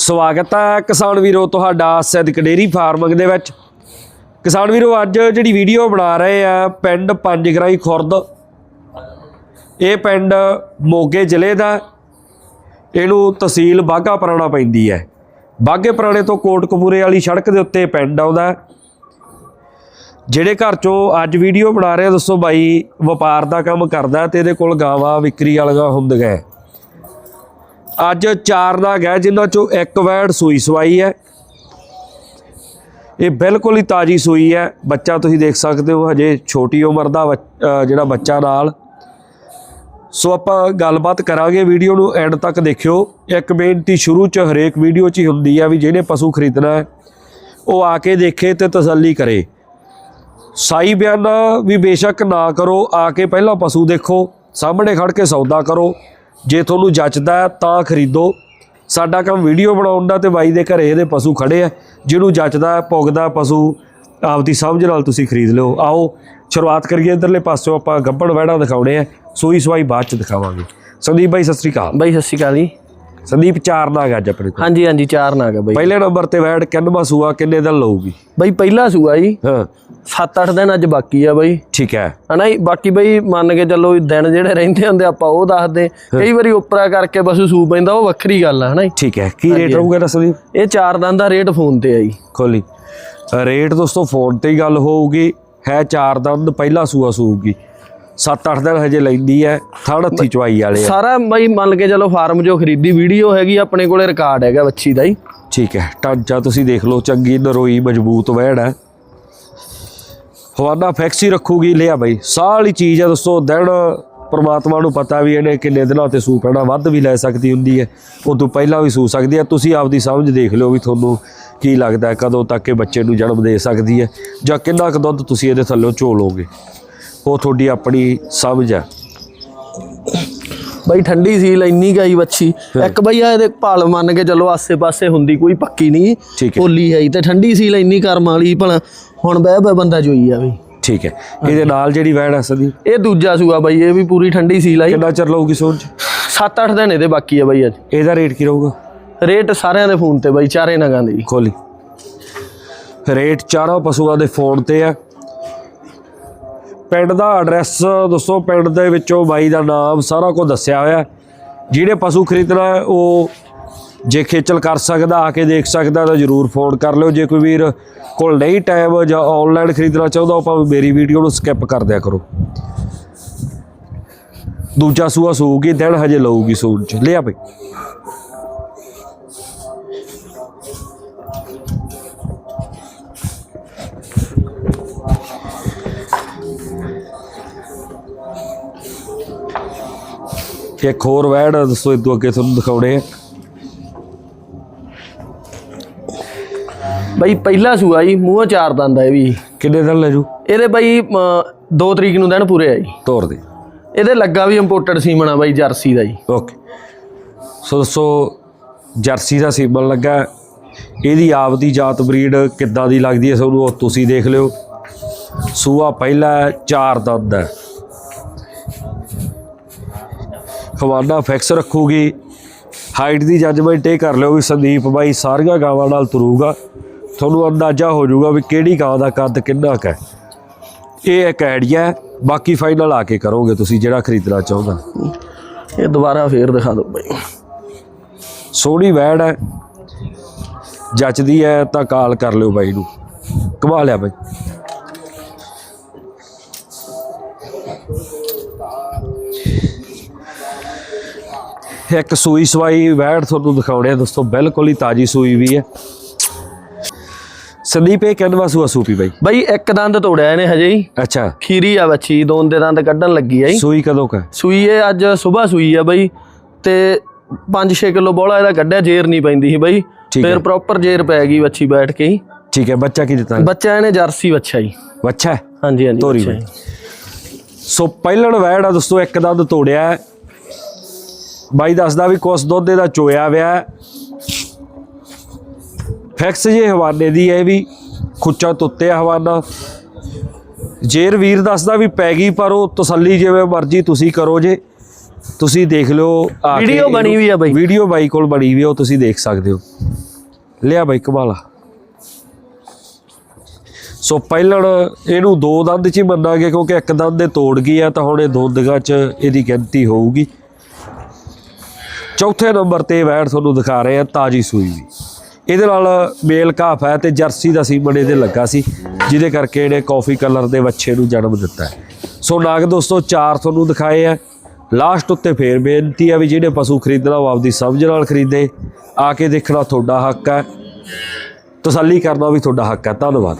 ਸਵਾਗਤ ਹੈ ਕਿਸਾਨ ਵੀਰੋ ਤੁਹਾਡਾ ਸਿੱਧਕ ਡੇਰੀ ਫਾਰਮਿੰਗ ਦੇ ਵਿੱਚ। ਕਿਸਾਨ ਵੀਰੋ ਅੱਜ ਜਿਹੜੀ ਵੀਡੀਓ ਬਣਾ ਰਹੇ ਆ ਪਿੰਡ ਪੰਜਗਰਾਈ ਖੁਰਦ। ਇਹ ਪਿੰਡ ਮੋਗੇ ਜ਼ਿਲ੍ਹੇ ਦਾ। ਇਹਨੂੰ ਤਹਿਸੀਲ ਬਾਘਾ ਪੁਰਾਣਾ ਪੈਂਦੀ ਹੈ। ਬਾਘੇ ਪੁਰਾਣੇ ਤੋਂ ਕੋਟਕਪੂਰੇ ਵਾਲੀ ਸੜਕ ਦੇ ਉੱਤੇ ਪਿੰਡ ਆਉਂਦਾ। ਜਿਹੜੇ ਘਰ ਚੋਂ ਅੱਜ ਵੀਡੀਓ ਬਣਾ ਰਹੇ ਆ, ਦੱਸੋ ਬਾਈ ਵਪਾਰ ਦਾ ਕੰਮ ਕਰਦਾ ਤੇ ਇਹਦੇ ਕੋਲ ਗਾਵਾਂ ਵਿਕਰੀ ਵਾਲੀਆਂ ਹੁੰਦੀਆਂ। ਅੱਜ ਚਾਰ ਨਾਗ ਹੈ ਜਿਨ੍ਹਾਂ ਚੋਂ ਇੱਕ ਵੈੜ ਸੂਈ ਸਵਾਈ ਹੈ। ਇਹ ਬਿਲਕੁਲ ਹੀ ਤਾਜੀ ਸੂਈ ਹੈ। ਬੱਚਾ ਤੁਸੀਂ ਦੇਖ ਸਕਦੇ ਹੋ, ਹਜੇ ਛੋਟੀ ਉਮਰ ਦਾ ਬੱਚ- ਜਿਹੜਾ ਬੱਚਾ ਨਾਲ। ਸੋ ਆਪਾਂ ਗੱਲਬਾਤ ਕਰਾਂਗੇ ਵੀਡੀਓ ਨੂੰ, ਐਂਡ ਤੱਕ ਦੇਖਿਓ। ਇੱਕ ਬੇਨਤੀ, ਸ਼ੁਰੂ ਚ ਹਰੇਕ ਵੀਡੀਓ 'ਚ ਹੀ ਹੁੰਦੀ ਆ ਵੀ ਜਿਹਨੇ ਪਸ਼ੂ ਖਰੀਦਣਾ ਹੈ, ਉਹ ਆ ਕੇ ਦੇਖੇ ਤੇ ਤਸੱਲੀ ਕਰੇ। ਸਾਈ ਬਿਆਨਾ ਵੀ ਬੇਸ਼ੱਕ ਨਾ ਕਰੋ, ਆ ਕੇ ਪਹਿਲਾਂ ਪਸ਼ੂ ਦੇਖੋ, ਸਾਹਮਣੇ ਖੜ ਕੇ ਸੌਦਾ ਕਰੋ। ਜੇ ਤੁਹਾਨੂੰ ਜੱਚਦਾ ਤਾਂ ਖਰੀਦੋ। ਸਾਡਾ ਕੰਮ ਵੀਡੀਓ ਬਣਾਉਣ ਦਾ ਤੇ ਬਾਈ ਦੇ ਘਰੇ ਇਹਦੇ ਪਸ਼ੂ ਖੜੇ ਆ। ਜਿਹਨੂੰ ਜੱਚਦਾ ਹੈ, ਪੁੱਗਦਾ ਪਸ਼ੂ ਆਪਦੀ ਸਮਝ ਨਾਲ ਤੁਸੀਂ ਖਰੀਦ ਲਿਓ। ਆਓ ਸ਼ੁਰੂਆਤ ਕਰੀਏ ਇਧਰਲੇ ਪਾਸੋਂ ਆਪਾਂ ਗੱਬੜ ਵਹਿੜਾ ਦਿਖਾਉਣੇ ਆ। ਸੂਈ ਸਵਾਈ ਬਾਅਦ ਚ ਦਿਖਾਵਾਂਗੇ। ਸੰਦੀਪ ਬਾਈ ਸਤਿ ਸ੍ਰੀ ਅਕਾਲ। ਬਾਈ ਸਤਿ ਸ਼੍ਰੀ ਅਕਾਲ ਜੀ। ਸੰਦੀਪ ਚਾਰ ਨਾਗ ਅੱਜ ਆਪਣੇ ਕੋਲ। ਹਾਂਜੀ ਹਾਂਜੀ ਚਾਰ ਨਾਗ ਆ ਬਾਈ। ਪਹਿਲੇ ਨੰਬਰ ਤੇ ਵੈੜ ਕਿੰਨਵਾਂ ਸੂਆ ਕਿੰਨੇ ਦਿਨ ਲਊਗੀ? ਬਾਈ ਪਹਿਲਾ ਸੂਆ ਜੀ। ਹਾਂ। 7-8 ਦਿਨ ਅੱਜ ਬਾਕੀ ਆ ਬਾਈ। ਠੀਕ ਹੈ। ਹਨਾ ਜੀ? ਬਾਕੀ ਬਾਈ ਮੰਨ ਕੇ ਚੱਲੋ ਦਿਨ ਜਿਹੜੇ ਰਹਿੰਦੇ ਹੁੰਦੇ ਆਪਾਂ ਉਹ ਦੱਸਦੇ। ਕਈ ਵਾਰੀ ਉਪਰਾ ਕਰਕੇ ਪਸ਼ੂ ਸੂ ਪੈਂਦਾ ਉਹ ਵੱਖਰੀ ਗੱਲ ਆ ਹਨਾ ਜੀ? ਠੀਕ ਹੈ। ਕੀ ਰੇਟ ਰਹੂਗਾ ਦੱਸ ਸੰਦੀਪ ਇਹ ਚਾਰ ਦਿਨ ਦਾ ਰੇਟ ਫੋਨ ਤੇ ਆ ਜੀ। ਖੋਲੀ। ਰੇਟ ਦੋਸਤੋ ਫੋਨ ਤੇ ਹੀ ਗੱਲ ਹੋਊਗੀ। ਹੈ ਚਾਰ ਦੰਦ ਪਹਿਲਾ ਸੂਆ ਸੂਗੀ 7-8 ਦਿਨ ਹਜੇ ਲੈਂਦੀ ਹੈ। ਥਣ ਹੱਥੀ ਚਵਾਈ ਵਾਲੇ ਸਾਰਾ ਬਾਈ ਮੰਨ ਕੇ ਚੱਲੋ ਫਾਰਮ ਜੋ ਖਰੀਦੀ ਵੀਡੀਓ ਹੈਗੀ ਆਪਣੇ ਕੋਲੇ ਰਿਕਾਰਡ ਹੈਗਾ ਬੱਚੀ ਦਾ ਜੀ। ਠੀਕ ਹੈ। ਢਾਂਚਾ ਤੁਸੀਂ ਦੇਖ ਲਓ ਚੰਗੀ ਨਰੋਈ ਮਜ਼ਬੂਤ ਵਹਿੜ ਹੈ। ਹਵਾਨਾ ਫੈਕਸੀ ਰੱਖੂਗੀ ਲਿਆ ਬਾਈ। ਵਾਲੀ ਚੀਜ਼ ਹੈ ਦੋਸਤੋ ਦਿਨ ਪ੍ਰਮਾਤਮਾ ਨੂੰ ਪਤਾ ਵੀ ਇਹਨੇ ਕਿੰਨੇ ਦਿਨਾਂ ਤੇ ਸੂ ਪੈਣਾ ਵੱਧ ਵੀ ਲੈ ਸਕਦੀ ਹੁੰਦੀ ਹੈ। ਉਦੋਂ ਪਹਿਲਾਂ ਵੀ ਸੂ ਸਕਦੀ ਹੈ। ਤੁਸੀਂ ਆਪਦੀ ਸਮਝ ਦੇਖ ਲਿਓ ਵੀ ਤੁਹਾਨੂੰ ਕੀ ਲੱਗਦਾ ਕਦੋਂ ਤੱਕ ਇਹ ਬੱਚੇ ਨੂੰ ਜਨਮ ਦੇ ਸਕਦੀ ਹੈ ਜਾਂ ਕਿੰਨਾ ਕੁ ਦੁੱਧ ਤੁਸੀਂ ਇਹਦੇ ਥੱਲੋਂ ਝੋਲੋਗੇ। ਉਹ ਤੁਹਾਡੀ ਆਪਣੀ ਸਮਝ ਹੈ। ਬਾਈ ਠੰਡੀ ਸੀਲ ਇੰਨੀ ਗਈ ਬੱਚੀ। ਇੱਕ ਬਈ ਆ ਇਹਦੇ ਭਾਲ ਮੰਨ ਕੇ ਚੱਲੋ ਆਸੇ-ਪਾਸੇ ਹੁੰਦੀ ਕੋਈ ਪੱਕੀ ਨਹੀਂ। ਠੀਕ ਹੈ ਤੇ ਠੰਡੀ ਸੀਲ ਇੰਨੀ ਕਰਮ ਵਾਲੀ ਭਲਾ ਹੁਣ ਬਹਿ ਬਹਿ ਬੰਦਾ ਜੋਈ ਆ ਬਈ ਠੀਕ ਹੈ। ਇਹਦੇ ਨਾਲ ਜਿਹੜੀ ਵੈੜ ਹੈ ਸਦੀ? ਇਹ ਦੂਜਾ ਸੂਆ ਬਾਈ ਇਹ ਵੀ ਪੂਰੀ ਠੰਡੀ ਸੀਲ ਆਈ ਕਿੰਨਾ ਚਿਰ ਲਊਗੀ ਸੋਚ 7-8 ਦਿਨ ਇਹਦੇ ਬਾਕੀ ਆ ਬਾਈ ਅੱਜ। ਇਹਦਾ ਰੇਟ ਕੀ ਰਹੂਗਾ? ਰੇਟ ਸਾਰਿਆਂ ਦੇ ਫੋਨ ਤੇ ਬਾਈ ਚਾਰੇ ਨਗਾਂ ਦੇ ਖੋਲੀ। ਰੇਟ ਚਾਰੋਂ ਪਸ਼ੂਆਂ ਦੇ ਫੋਨ ਤੇ ਆ। ਪਿੰਡ ਦਾ ਐਡਰੈਸ ਦੋਸਤੋ ਪਿੰਡ ਦੇ ਵਿੱਚੋਂ ਬਾਈ ਦਾ ਨਾਮ ਸਾਰਾ ਕੁਝ ਦੱਸਿਆ ਹੋਇਆ। ਜਿਹੜੇ ਪਸ਼ੂ ਖਰੀਦਣਾ ਉਹ ਜੇ ਖੇਚਲ ਕਰ ਸਕਦਾ, ਆ ਕੇ ਦੇਖ ਸਕਦਾ ਤਾਂ ਜਰੂਰ ਫੋਨ ਕਰ ਲਿਓ। ਜੇ ਕੋਈ ਵੀਰ ਕੋਲ ਨਹੀਂ ਟਾਈਮ ਜਾਂ ਆਨਲਾਈਨ ਖਰੀਦਣਾ ਚਾਹੁੰਦਾ, ਉਹ ਭਾਵੇਂ ਮੇਰੀ ਵੀਡੀਓ ਨੂੰ ਸਕਿਪ ਕਰ ਦਿਆ ਕਰੋ। ਦੂਜਾ ਸੂਆ ਸੂਗੀ ਦਿਨ ਹਜੇ ਲਊਗੀ ਸੂਣ ਚ। ਲਿਆ ਬਈ। ਇੱਕ ਹੋਰ ਵੈੜ ਦੱਸੋ ਇਦੋਂ ਅੱਗੇ ਤੁਹਾਨੂੰ ਦਿਖਾਉਣੇ ਆ। ਬਾਈ ਪਹਿਲਾ ਸੂਆ ਜੀ ਮੂੰਹ ਚਾਰ ਦੰਦ ਆ ਇਹ ਵੀ। ਕਿੰਨੇ ਦਿਨ ਲੈ ਜੂ? ਇਹਦੇ ਬਾਈ 2 ਤਰੀਕ ਨੂੰ ਦਿਨ ਪੂਰੇ ਆ ਜੀ। ਤੋਰ ਦੇ। ਇਹਦੇ ਲੱਗਾ ਵੀ ਇੰਪੋਰਟਡ ਸੀਮਨ ਆ ਬਾਈ ਜਰਸੀ ਦਾ ਜੀ। ਓਕੇ। ਸੋ ਦੱਸੋ ਜਰਸੀ ਦਾ ਸੀਮਨ ਲੱਗਾ। ਇਹਦੀ ਆਪਦੀ ਜਾਤ ਬਰੀਡ ਕਿੱਦਾਂ ਦੀ ਲੱਗਦੀ ਹੈ ਤੁਹਾਨੂੰ ਉਹ ਤੁਸੀਂ ਦੇਖ ਲਿਓ। ਸੂਆ ਪਹਿਲਾ ਚਾਰ ਦੰਦ ਹੈ। ਖਵਾਨਾ ਫਿਕਸ ਰੱਖੂਗੀ। ਹਾਈਟ ਦੀ ਜੱਜਮੈਂਟ ਇਹ ਕਰ ਲਿਓ ਵੀ ਸੰਦੀਪ ਬਾਈ ਸਾਰੀਆਂ ਗਾਵਾਂ ਨਾਲ ਤੁਰੂਗਾ। ਤੁਹਾਨੂੰ ਅੰਦਾਜ਼ਾ ਹੋ ਜਾਊਗਾ ਵੀ ਕਿਹੜੀ ਗਾਂ ਦਾ ਕੱਦ ਕਿੰਨਾ ਕੁ ਹੈ। ਇਹ ਇੱਕ ਆਈਡੀਆ ਬਾਕੀ ਫਾਈਨਲ ਆ ਕੇ ਕਰੋਗੇ ਤੁਸੀਂ ਜਿਹੜਾ ਖਰੀਦਣਾ ਚਾਹੁੰਦਾ। ਇਹ ਦੁਬਾਰਾ ਫੇਰ ਦਿਖਾ ਦਿਓ ਬਾਈ। ਸੋਹਣੀ ਵੈੜ ਹੈ ਜੱਚਦੀ ਹੈ ਤਾਂ ਕਾਲ ਕਰ ਲਿਓ ਬਾਈ ਨੂੰ। ਕਮਾ ਲਿਆ ਬਾਈ। ਇੱਕ ਸੂਈ ਸਵਾਈ ਵੈੜ ਤੁਹਾਨੂੰ ਦਿਖਾਉਣੇ ਆ ਦੋਸਤੋ ਬਿਲਕੁਲ ਹੀ ਤਾਜੀ ਸੂਈ ਵੀ ਹੈ। ਸੰਦੀਪ ਇਹ ਕਿੰਨਵਾ ਸੂਆ ਸੂਪੀ ਬਾਈ ਬਾਈ ਇੱਕ ਦੰਦ ਤੋੜਿਆ ਇਹਨੇ ਹਜੇ ਹੀ ਅੱਛਾ ਖੀਰੀ ਆ ਬੱਚੀ ਦੋਨ ਦੇ ਦੰਦ ਕੱਢਣ ਲੱਗੀ ਆ ਜੀ ਸੂਈ ਕਦੋਂ ਕਾ ਸੂਈ ਇਹ ਅੱਜ ਸਵੇਰ ਸੂਈ ਆ ਬਾਈ ਤੇ 5-6 ਕਿਲੋ ਬੋਲਾ ਇਹਦਾ ਕੱਢਿਆ ਜੇਰ ਨਹੀਂ ਪੈਂਦੀ ਸੀ ਬਾਈ। ਫਿਰ ਪ੍ਰੋਪਰ ਜੇਰ ਪੈ ਗਈ ਬੱਚੀ ਬੈਠ ਕੇ ਹੀ ਠੀਕ ਹੈ ਬੱਚਾ ਕੀ ਦਿੱਤਾ ਬੱਚਾ ਇਹਨੇ ਜਰਸੀ ਬੱਚਾ ਜੀ ਬੱਚਾ? ਹਾਂਜੀ ਹਾਂਜੀ ਤੋਰੀ। ਸੋ ਪਹਿਲਣ ਵੈੜ ਆ ਦੋਸਤੋ ਇੱਕ ਦੰਦ ਤੋੜਿਆ। ਬਾਈ ਦੱਸਦਾ ਵੀ ਕੁਸ ਦੁੱਧ ਦਾ ਚੋਇਆ ਵਿਆ। ਫਿਕਸ ਜੇ ਹਵਾਨੇ ਦੀ ਹੈ ਇਹ ਵੀ ਖੁੱਚਾ ਤੁੱਤੇ ਹਵਾਨਾ। ਜੇਰ ਵੀਰ ਦੱਸਦਾ ਵੀ ਪੈ ਗਈ ਪਰ ਉਹ ਤਸੱਲੀ ਜਿਵੇਂ ਮਰਜ਼ੀ ਤੁਸੀਂ ਕਰੋ ਜੇ। ਤੁਸੀਂ ਦੇਖ ਲਿਓ ਵੀਡੀਓ ਬਣੀ ਵੀ ਆ ਬਾਈ। ਵੀਡੀਓ ਬਾਈ ਕੋਲ ਬਣੀ ਵੀ ਆ, ਉਹ ਤੁਸੀਂ ਦੇਖ ਸਕਦੇ ਹੋ। ਲਿਆ ਬਾਈ ਕਮਾਲਾ ਸੋ ਪਹਿਲਣ ਇਹਨੂੰ ਦੋ ਦੰਦ ਚ ਹੀ ਮੰਨਾਂਗੇ ਕਿਉਂਕਿ ਇੱਕ ਦੰਦ ਦੇ ਤੋੜ ਗਈ ਆ ਤਾਂ ਹੁਣ ਇਹ ਦੋ ਦੰਦਾਂ ਚ ਇਹਦੀ ਗਿਣਤੀ ਹੋਊਗੀ। ਚੌਥੇ ਨੰਬਰ ਤੇ ਵੈੜ ਤੁਹਾਨੂੰ ਦਿਖਾ ਰਹੇ ਆ ਤਾਜੀ ਸੂਈ ਵੀ ਇਹਦੇ ਨਾਲ ਮੇਲ ਕਾਫ ਹੈ ਤੇ ਜਰਸੀ ਦਾ ਸੀਮਨ ਇਹਦੇ ਲੱਗਾ ਸੀ, ਜਿਹਦੇ ਕਰਕੇ ਇਹਨੇ ਕਾਫੀ ਕਲਰ ਦੇ ਵੱਛੇ ਨੂੰ ਜਨਮ ਦਿੱਤਾ ਸੋ ਨਾਗ ਦੋਸਤੋ, ਚਾਰ ਤੁਹਾਨੂੰ ਦਿਖਾਏ ਆ। ਲਾਸਟ ਉੱਤੇ ਫੇਰ ਬੇਨਤੀ ਆ ਵੀ ਜਿਹੜੇ ਪਸ਼ੂ ਖਰੀਦਣਾ, ਉਹ ਆਪਦੀ ਸਮਝ ਨਾਲ ਖਰੀਦੇ। ਆ ਕੇ ਦੇਖਣਾ ਤੁਹਾਡਾ ਹੱਕ ਹੈ। ਤਸੱਲੀ ਕਰਨਾ ਵੀ ਤੁਹਾਡਾ ਹੱਕ ਹੈ। ਧੰਨਵਾਦ।